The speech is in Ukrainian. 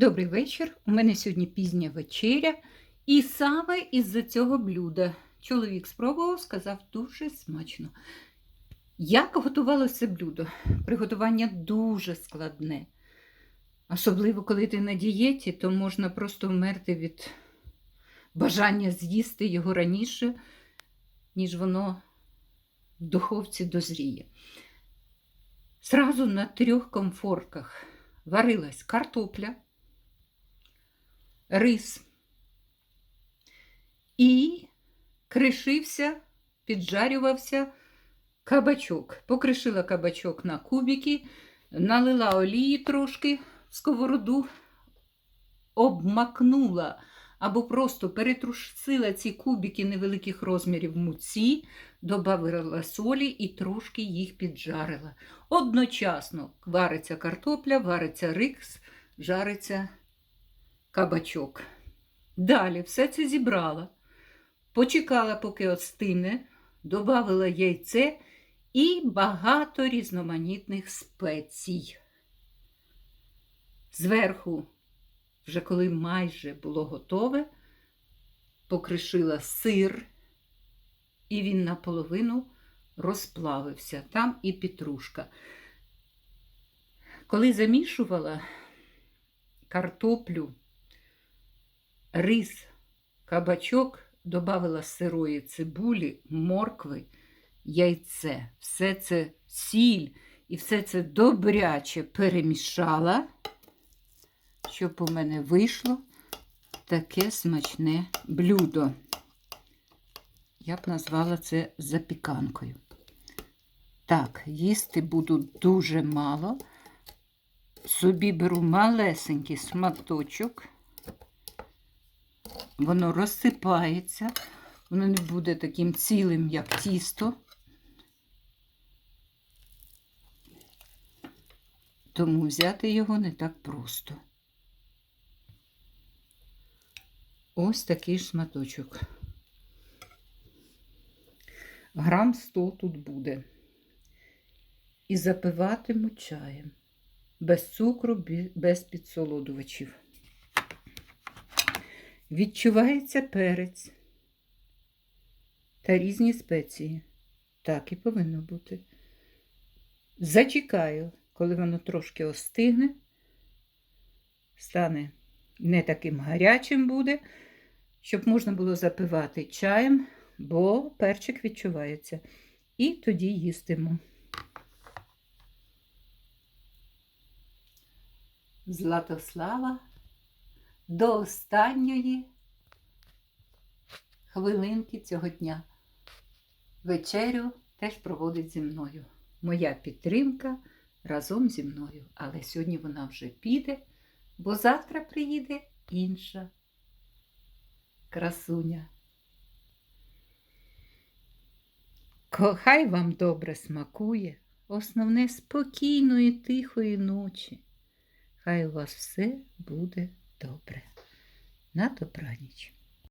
Добрий вечір. У мене сьогодні пізня вечеря. І саме із-за цього блюда чоловік спробував, сказав дуже смачно. Як готувалося блюдо? Приготування дуже складне. Особливо, коли ти на дієті, то можна просто вмерти від бажання з'їсти його раніше, ніж воно в духовці дозріє. Зразу на трьох комфорках варилась картопля, рис і кришився, піджарювався кабачок. Покришила кабачок на кубики, налила олії трошки в сковороду, обмакнула або просто перетрусила ці кубики невеликих розмірів муці, додавила солі і трошки їх піджарила. Одночасно вариться картопля, вариться рикс, жариться кабачок. Далі все це зібрала, почекала, поки остине, додавила яйце і багато різноманітних спецій. Зверху, вже коли майже було готове, покришила сир, і він наполовину розплавився, там і петрушка. Коли замішувала картоплю, рис, кабачок, додавала сирої цибулі, моркви, яйце. Все це сіль і все це добряче перемішала, щоб у мене вийшло таке смачне блюдо. Я б назвала це запіканкою. Так, їсти буду дуже мало. Собі беру малесенький шматочок. Воно розсипається, воно не буде таким цілим, як тісто. Тому взяти його не так просто. Ось такий шматочок. Грам 100 тут буде. І запиватиму чаєм. Без цукру, без підсолодувачів. Відчувається перець та різні спеції. Так і повинно бути. Зачекаю, коли воно трошки остигне, стане не таким гарячим буде, щоб можна було запивати чаєм, бо перчик відчувається. І тоді їстиму. Златослава до останньої хвилинки цього дня. Вечерю теж проводить зі мною. Моя підтримка разом зі мною. Але сьогодні вона вже піде, бо завтра приїде інша красуня. Хай вам добре смакує, основне спокійної, тихої ночі. Хай у вас все буде добре. На добраніч.